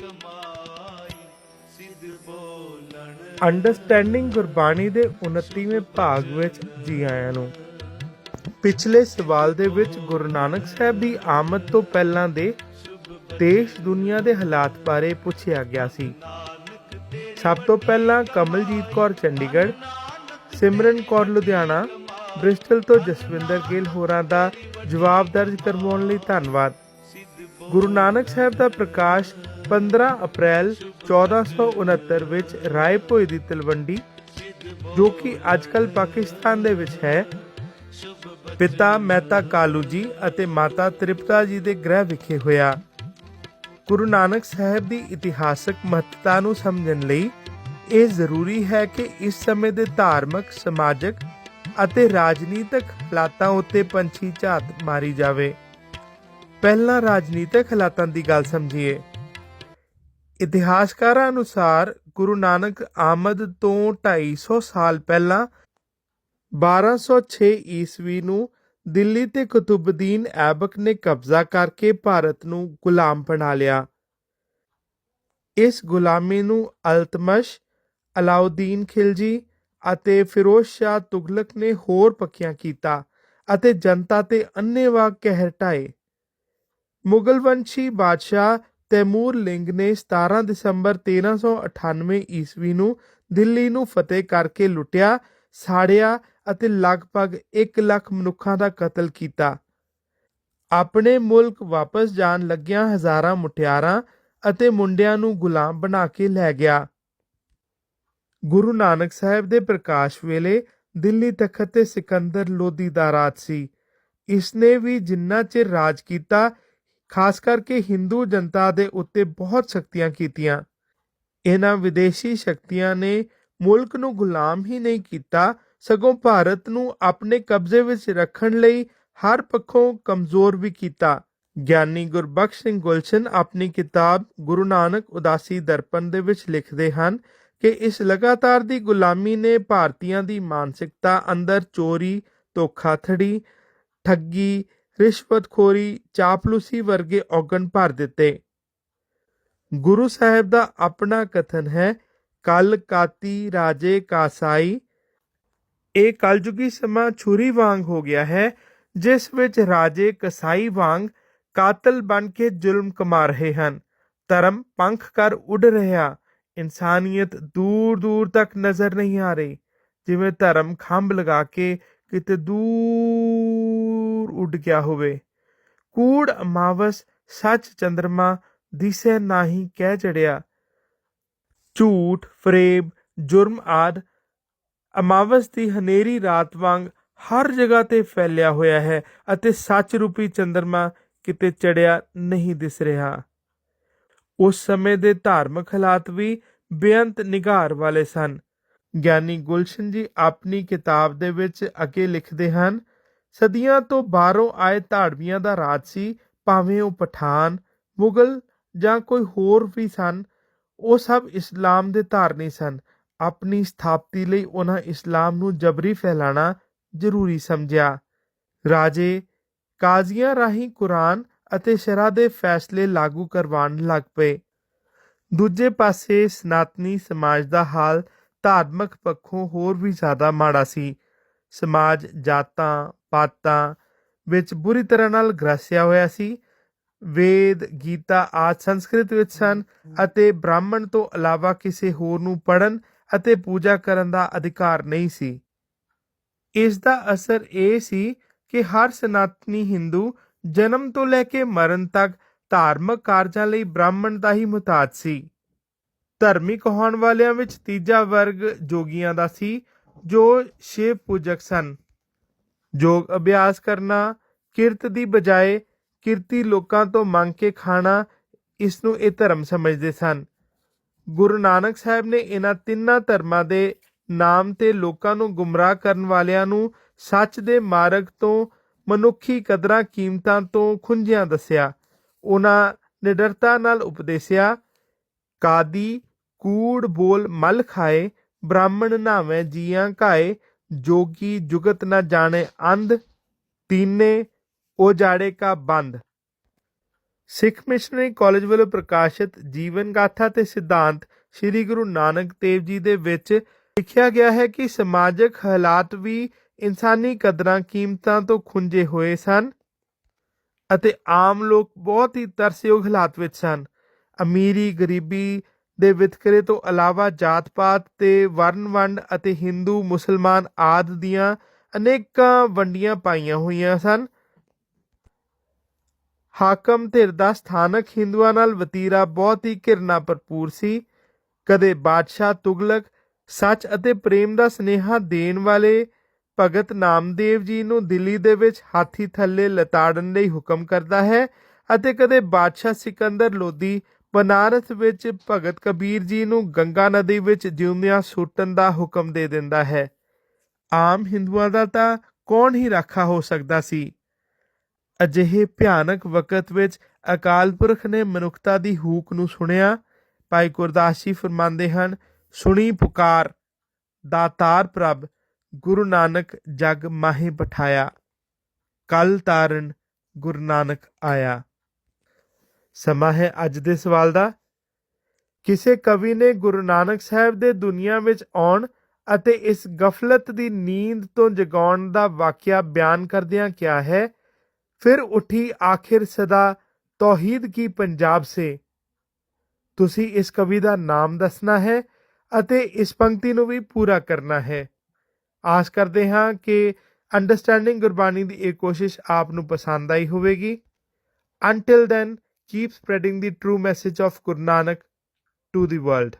ਕਮਾਈ ਅੰਡਰਸਟੈਂਡਿੰਗ ਗੁਰਬਾਣੀ ਦੇ 29ਵੇਂ ਭਾਗ ਵਿੱਚ ਜੀ ਆਇਆਂ ਨੂੰ। ਪਿਛਲੇ ਸਵਾਲ ਦੇ ਵਿੱਚ ਗੁਰੂ ਨਾਨਕ ਸਾਹਿਬ ਦੀ ਆਮਦ ਤੋਂ ਪਹਿਲਾਂ ਦੇ ਦੇਸ਼ ਦੁਨੀਆ ਦੇ ਹਾਲਾਤ ਬਾਰੇ ਪੁੱਛਿਆ ਗਿਆ ਸੀ। ਸਭ ਤੋਂ ਪਹਿਲਾਂ ਕਮਲਜੀਤ ਕੌਰ ਚੰਡੀਗੜ੍ਹ, ਸਿਮਰਨ ਕੌਰ ਲੁਧਿਆਣਾ, ਬ੍ਰਿਸਟਲ ਤੋਂ ਜਸਵਿੰਦਰ ਗਿੱਲ ਹੋਰਾਂ ਦਾ ਜਵਾਬ ਦਰਜ ਕਰਵਾਉਣ ਲਈ ਧੰਨਵਾਦ। ਗੁਰੂ ਨਾਨਕ ਸਾਹਿਬ ਦਾ ਪ੍ਰਕਾਸ਼ 15 ਅਪ੍ਰੈਲ 1469 ਵਿੱਚ ਰਾਏ ਭੋਏ ਦੀ ਤਲਵੰਡੀ, ਜੋ ਕਿ ਅੱਜਕੱਲ ਪਾਕਿਸਤਾਨ ਦੇ ਵਿੱਚ ਹੈ। ਪਿਤਾ ਮਹਿਤਾ ਕਾਲੂ ਜੀ ਅਤੇ ਮਾਤਾ ਤ੍ਰਿਪਤਾ ਜੀ ਦੇ ਗ੍ਰਹਿ ਵਿਖੇ ਹੋਇਆ। ਗੁਰੂ ਨਾਨਕ ਸਾਹਿਬ ਦੀ ਇਤਿਹਾਸਕ ਮਹੱਤਤਾ ਨੂੰ ਸਮਝਣ ਲਈ ਇਹ ਜ਼ਰੂਰੀ ਹੈ ਕਿ ਇਸ ਸਮੇਂ ਦੇ ਧਾਰਮਿਕ, ਸਮਾਜਿਕ ਅਤੇ ਰਾਜਨੀਤਿਕ ਹਾਲਾਤਾਂ ਉੱਤੇ ਪੰਛੀ ਝਾਤ ਮਾਰੀ ਜਾਵੇ। ਪਹਿਲਾਂ ਰਾਜਨੀਤਿਕ ਹਾਲਾਤਾਂ ਦੀ ਗੱਲ ਸਮਝੀਏ। ਇਤਿਹਾਸਕਾਰਾਂ ਅਨੁਸਾਰ ਗੁਰੂ ਨਾਨਕ ਆਮਦ ਤੋਂ 250 ਸਾਲ ਪਹਿਲਾਂ 1206 ਈਸਵੀ ਨੂੰ ਦਿੱਲੀ ਤੇ ਕੁਤੁਬਦੀਨ ਐਬਕ ਨੇ ਕਬਜ਼ਾ ਕਰਕੇ ਭਾਰਤ ਨੂੰ ਗੁਲਾਮ ਬਣਾ ਲਿਆ। ਇਸ ਗੁਲਾਮੀ ਨੂੰ ਅਲਤਮਸ਼, ਅਲਾਉਦੀਨ ਖਿਲਜੀ ਅਤੇ ਫਿਰੋਜ਼ ਸ਼ਾਹ ਤੁਗਲਕ ਨੇ ਹੋਰ ਪੱਕਿਆਂ ਕੀਤਾ ਅਤੇ ਜਨਤਾ ਤੇ ਅੰਨ੍ਹੇਵਾਹ ਕਹਿਰ ਢਾਏ। ਮੁਗਲ ਵੰਸ਼ੀ ਬਾਦਸ਼ਾਹ ਤੈਮੂਰ ਲਿੰਗ ਨੇ 17 ਦਸੰਬਰ 1398 ਈਸਵੀ ਨੂੰ ਦਿੱਲੀ ਨੂੰ ਫਤਿਹ ਕਰਕੇ ਲੁੱਟਿਆ, ਸਾੜਿਆ ਅਤੇ ਲਗਭਗ 1 ਲੱਖ ਮਨੁੱਖਾਂ ਦਾ ਕਤਲ ਕੀਤਾ। ਆਪਣੇ ਮੁਲਕ ਵਾਪਸ ਜਾਣ ਲੱਗਿਆਂ ਹਜ਼ਾਰਾਂ ਮੁਟਿਆਰਾਂ ਅਤੇ ਮੁੰਡਿਆਂ ਨੂੰ ਗੁਲਾਮ ਬਣਾ ਕੇ ਲੈ ਗਿਆ। ਗੁਰੂ ਨਾਨਕ ਸਾਹਿਬ ਦੇ ਪ੍ਰਕਾਸ਼ ਵੇਲੇ ਦਿੱਲੀ ਤਖਤ ਤੇ ਸਿਕੰਦਰ ਲੋਧੀ ਦਾ ਰਾਜ ਸੀ। ਇਸ ਨੇ ਵੀ ਜਿੰਨਾ ਚਿਰ ਰਾਜ ਕੀਤਾ ਖਾਸ ਕਰਕੇ ਹਿੰਦੂ ਜਨਤਾ ਦੇ ਉੱਤੇ ਬਹੁਤ ਸ਼ਕਤੀਆਂ ਕੀਤੀਆਂ। ਇਹਨਾਂ ਵਿਦੇਸ਼ੀ ਸ਼ਕਤੀਆਂ ਨੇ ਮੁਲਕ ਨੂੰ ਗੁਲਾਮ ਹੀ ਨਹੀਂ ਕੀਤਾ, ਸਗੋਂ ਭਾਰਤ ਨੂੰ ਆਪਣੇ ਕਬਜ਼ੇ ਵਿੱਚ ਰੱਖਣ ਲਈ ਹਰ ਪੱਖੋਂ ਕਮਜ਼ੋਰ ਵੀ ਕੀਤਾ। ਗਿਆਨੀ ਗੁਰਬਖਸ਼ ਸਿੰਘ ਗੁਲਸ਼ਨ ਆਪਣੀ ਕਿਤਾਬ ਗੁਰੂ ਨਾਨਕ ਉਦਾਸੀ ਦਰਪਣ ਦੇ ਵਿੱਚ ਲਿਖਦੇ ਹਨ ਕਿ ਇਸ ਲਗਾਤਾਰ ਦੀ ਗੁਲਾਮੀ ਨੇ ਭਾਰਤੀਆਂ ਦੀ ਮਾਨਸਿਕਤਾ ਅੰਦਰ ਚੋਰੀ, ਧੋਖਾਧੜੀ, ਠੱਗੀ ਰਿਸ਼ਵਤਖੋਰੀ ਚਾਪਲੂਸੀ ਵਰਗੇ ਔਗਣ ਭਰ ਦਿੱਤੇ। ਗੁਰੂ ਸਾਹਿਬ ਦਾ ਆਪਣਾ ਕਥਨ ਹੈ ਕਲ ਕਾਤੀ ਰਾਜੇ ਕਾਸਾਈ। ਇਹ ਕਲਯੁਗੀ ਸਮਾਂ ਛੁਰੀ ਵਾਂਗ ਹੋ ਗਿਆ ਹੈ, ਜਿਸ ਵਿੱਚ ਰਾਜੇ ਕਸਾਈ ਵਾਂਗ ਕਾਤਲ ਬਣ ਕੇ ਜ਼ੁਲਮ ਕਮਾ ਰਹੇ ਹਨ। ਧਰਮ ਪੰਖ ਕਰ ਉੱਡ ਰਿਹਾ, ਇਨਸਾਨੀਅਤ ਦੂਰ ਦੂਰ ਤੱਕ ਨਜ਼ਰ ਨਹੀਂ ਆ ਰਹੀ। ਜਿਵੇਂ ਧਰਮ ਖੰਭ ਲਗਾ ਕੇ ਕਿਤੇ ਦੂਰ ਉੱਡ ਗਿਆ ਹੋਵੇ। ਕੂੜ ਅਮਾਵਸ ਸੱਚ ਚੰਦਰਮਾ ਦਿਸੇ ਨਾਹੀ ਕਹਿ ਚੜਿਆ। ਝੂਠ ਫਰੇਬ ਜੁਰਮ ਆਦ ਅਮਾਵਸ ਦੀ ਹਨੇਰੀ ਰਾਤ ਵਾਂਗ ਹਰ ਜਗ੍ਹਾ ਤੇ ਫੈਲਿਆ ਹੋਇਆ ਹੈ ਅਤੇ ਸੱਚ ਰੂਪੀ ਚੰਦਰਮਾ ਕਿਤੇ ਚੜਿਆ ਨਹੀਂ ਦਿਸ ਰਿਹਾ। ਉਸ ਸਮੇਂ ਦੇ ਧਾਰਮਿਕ ਹਾਲਾਤ ਵੀ ਬੇਅੰਤ ਨਿਗਾਰ ਵਾਲੇ ਸਨ। ਗਿਆਨੀ ਗੁਲਸ਼ਨ ਜੀ ਆਪਣੀ ਕਿਤਾਬ ਦੇ ਵਿੱਚ ਅੱਗੇ ਲਿਖਦੇ ਹਨ, ਸਦੀਆਂ ਤੋਂ ਬਾਹਰੋਂ ਆਏ ਧਾੜਵੀਆਂ ਦਾ ਰਾਜ ਸੀ, ਭਾਵੇਂ ਉਹ ਪਠਾਨ, ਮੁਗਲ ਜਾਂ ਕੋਈ ਹੋਰ ਵੀ ਸਨ, ਉਹ ਸਭ ਇਸਲਾਮ ਦੇ ਧਾਰਨੀ ਸਨ। ਆਪਣੀ ਸਥਾਪਤੀ ਲਈ ਉਹਨਾਂ ਇਸਲਾਮ ਨੂੰ ਜਬਰੀ ਫੈਲਾਣਾ ਜ਼ਰੂਰੀ ਸਮਝਿਆ। ਰਾਜੇ ਕਾਜ਼ੀਆਂ ਰਾਹੀਂ ਕੁਰਾਨ ਅਤੇ ਸ਼ਰਾ ਦੇ ਫੈਸਲੇ ਲਾਗੂ ਕਰਵਾਉਣ ਲੱਗ ਪਏ। ਦੂਜੇ ਪਾਸੇ ਸਨਾਤਨੀ ਸਮਾਜ ਦਾ ਹਾਲ ਧਾਰਮਿਕ ਪੱਖੋਂ ਹੋਰ ਵੀ ਜ਼ਿਆਦਾ ਮਾੜਾ ਸੀ। ਸਮਾਜ ਜਾਤਾਂ, ਪਾਤਾਂ ਵਿੱਚ ਬੁਰੀ ਤਰ੍ਹਾਂ ਨਾਲ ਗ੍ਰਸਿਆ ਹੋਇਆ ਸੀ। ਵੇਦ, ਗੀਤਾ ਆਦ ਸੰਸਕ੍ਰਿਤ ਵਿੱਚ ਸਨ ਅਤੇ ਬ੍ਰਾਹਮਣ ਤੋਂ ਇਲਾਵਾ ਕਿਸੇ ਹੋਰ ਨੂੰ ਪੜਨ ਅਤੇ ਪੂਜਾ ਕਰਨ ਦਾ ਅਧਿਕਾਰ ਨਹੀਂ ਸੀ। ਇਸ ਦਾ ਅਸਰ ਇਹ ਸੀ ਕਿ ਹਰ ਸਨਾਤਨੀ ਹਿੰਦੂ ਜਨਮ ਤੋਂ ਲੈ ਕੇ ਮਰਨ ਤੱਕ ਧਾਰਮਿਕ ਕਾਰਜਾਂ ਲਈ ਬ੍ਰਾਹਮਣ ਦਾ ਹੀ ਮੁਤਾਜ ਸੀ। ਧਰਮੀ ਕਹਾਉਣ ਵਾਲਿਆਂ ਵਿੱਚ ਤੀਜਾ ਵਰਗ ਜੋਗੀਆਂ ਦਾ ਸੀ, ਜੋ ਸ਼ਿਵ ਪੂਜਕ ਸਨ। ਯੋਗ ਅਭਿਆਸ ਕਰਨਾ, ਕਿਰਤ ਦੀ ਬਜਾਏ ਕਿਰਤੀ ਲੋਕਾਂ ਤੋਂ ਮੰਗ ਕੇ ਖਾਣਾ, ਇਸ ਨੂੰ ਇਹ ਧਰਮ ਸਮਝਦੇ ਸਨ। ਗੁਰੂ ਨਾਨਕ ਸਾਹਿਬ ਨੇ ਇਹਨਾਂ ਤਿੰਨਾਂ ਧਰਮਾਂ ਦੇ ਨਾਮ ਤੇ ਲੋਕਾਂ ਨੂੰ ਗੁੰਮਰਾਹ ਕਰਨ ਵਾਲਿਆਂ ਨੂੰ ਸੱਚ ਦੇ ਮਾਰਗ ਤੋਂ, ਮਨੁੱਖੀ ਕਦਰਾਂ ਕੀਮਤਾਂ ਤੋਂ ਖੁੰਝਿਆਂ ਦੱਸਿਆ। ਉਹਨਾਂ ਨਿਡਰਤਾ ਨਾਲ ਉਪਦੇਸਿਆ, ਕਾਦੀ ਕੂੜ ਬੋਲ ਮਲ ਖਾਏ, ਬ੍ਰਾਹਮਣ ਨਾਵੇਂ ਜੀਆਂ ਕਾਏ ਜੋਗੀ ਜੁਗਤ ਨਾ ਜਾਣੇ ਅੰਧ, ਤੀਨੇ ਉਹ ਕਾ ਬੰਦ। ਸਿੱਖ ਮਿਸ਼ਨਰੀ ਕਾਲਜ ਵੱਲੋਂ ਪ੍ਰਕਾਸ਼ਿਤ ਜੀਵਨ ਗਾਥਾ ਤੇ ਸਿਧਾਂਤ ਸ੍ਰੀ ਗੁਰੂ ਨਾਨਕ ਦੇਵ ਜੀ ਦੇ ਵਿੱਚ ਲਿਖਿਆ ਗਿਆ ਹੈ ਕਿ ਸਮਾਜਿਕ ਹਾਲਾਤ ਵੀ ਇਨਸਾਨੀ ਕਦਰਾਂ ਕੀਮਤਾਂ ਤੋਂ ਖੁੰਝੇ ਹੋਏ ਸਨ ਅਤੇ ਆਮ ਲੋਕ ਬਹੁਤ ਹੀ ਤਰਸਯੋਗ ਹਾਲਾਤ ਵਿੱਚ ਸਨ। ਅਮੀਰੀ, ਗਰੀਬੀ ਦੇ ਵਿਤਕਰੇ ਤੋਂ ਇਲਾਵਾ ਜਾਤ-ਪਾਤ ਤੇ ਵਰਨ ਵੰਡ ਅਤੇ ਹਿੰਦੂ, ਮੁਸਲਮਾਨ ਆਦਿ ਦੀਆਂ ਅਨੇਕਾਂ ਵੰਡੀਆਂ ਪਾਈਆਂ ਹੋਈਆਂ ਸਨ। ਹਾਕਮ ਧਿਰ ਦਾ ਸਥਾਨਕ ਹਿੰਦੂਆਂ ਨਾਲ ਵਤੀਰਾ ਬਹੁਤ ਹੀ ਘਿਰਨਾ ਭਰਪੂਰ ਸੀ। ਕਦੇ ਬਾਦਸ਼ਾਹ ਤੁਗਲਕ, ਸੱਚ ਅਤੇ ਪ੍ਰੇਮ ਦਾ ਸਨੇਹਾ ਦੇਣ ਵਾਲੇ ਭਗਤ ਨਾਮਦੇਵ ਜੀ ਨੂੰ ਦਿੱਲੀ ਦੇ ਵਿੱਚ ਹਾਥੀ ਥੱਲੇ ਲਤਾੜਨ ਲਈ ਹੁਕਮ ਕਰਦਾ ਹੈ ਅਤੇ ਕਦੇ ਬਾਦਸ਼ਾਹ ਸਿਕੰਦਰ ਲੋਦੀ ਬਨਾਰਸ ਵਿੱਚ ਭਗਤ ਕਬੀਰ ਜੀ ਨੂੰ ਗੰਗਾ ਨਦੀ ਵਿੱਚ ਜਿਉਂਦਿਆਂ ਸੁੱਟਣ ਦਾ ਹੁਕਮ ਦੇ ਦਿੰਦਾ ਹੈ। ਆਮ ਹਿੰਦੂਆਂ ਦਾ ਤਾਂ ਕੌਣ ਹੀ ਰਾਖਾ ਹੋ ਸਕਦਾ ਸੀ? ਅਜਿਹੇ ਭਿਆਨਕ ਵਕਤ ਵਿੱਚ ਅਕਾਲ ਪੁਰਖ ਨੇ ਮਨੁੱਖਤਾ ਦੀ ਹੂਕ ਨੂੰ ਸੁਣਿਆ। ਭਾਈ ਗੁਰਦਾਸ ਜੀ ਫਰਮਾਉਂਦੇ ਹਨ, ਸੁਣੀ ਪੁਕਾਰ, ਦਾਤਾਰ ਪ੍ਰਭ, ਗੁਰੂ ਨਾਨਕ ਜਗ ਮਾਹੇ ਪਠਾਇਆ ਕਲ ਤਾਰਨ ਗੁਰੂ ਨਾਨਕ ਆਇਆ। ਸਮਾਂ ਹੈ ਅੱਜ ਦੇ ਸਵਾਲ ਦਾ। ਕਿਸੇ ਕਵੀ ਨੇ ਗੁਰੂ ਨਾਨਕ ਸਾਹਿਬ ਦੇ ਦੁਨੀਆ ਵਿੱਚ ਆਉਣ ਅਤੇ ਇਸ ਗਫਲਤ ਦੀ ਨੀਂਦ ਤੋਂ ਜਗਾਉਣ ਦਾ ਵਾਕਿਆ ਬਿਆਨ ਕਰਦਿਆਂ ਕਿਹਾ ਹੈ, ਫਿਰ ਉਠੀ ਆਖਿਰ ਸਦਾ ਤੌਹੀਦ ਕੀ ਪੰਜਾਬ ਸੇ। ਤੁਸੀਂ ਇਸ ਕਵੀ ਦਾ ਨਾਮ ਦੱਸਣਾ ਹੈ ਅਤੇ ਇਸ ਪੰਕਤੀ ਨੂੰ ਵੀ ਪੂਰਾ ਕਰਨਾ ਹੈ। ਆਸ ਕਰਦੇ ਹਾਂ ਕਿ ਅੰਡਰਸਟੈਂਡਿੰਗ ਗੁਰਬਾਣੀ ਦੀ ਇਹ ਕੋਸ਼ਿਸ਼ ਆਪ ਨੂੰ ਪਸੰਦ ਆਈ ਹੋਵੇਗੀ। Until then keep spreading the true message of guru nanak to the world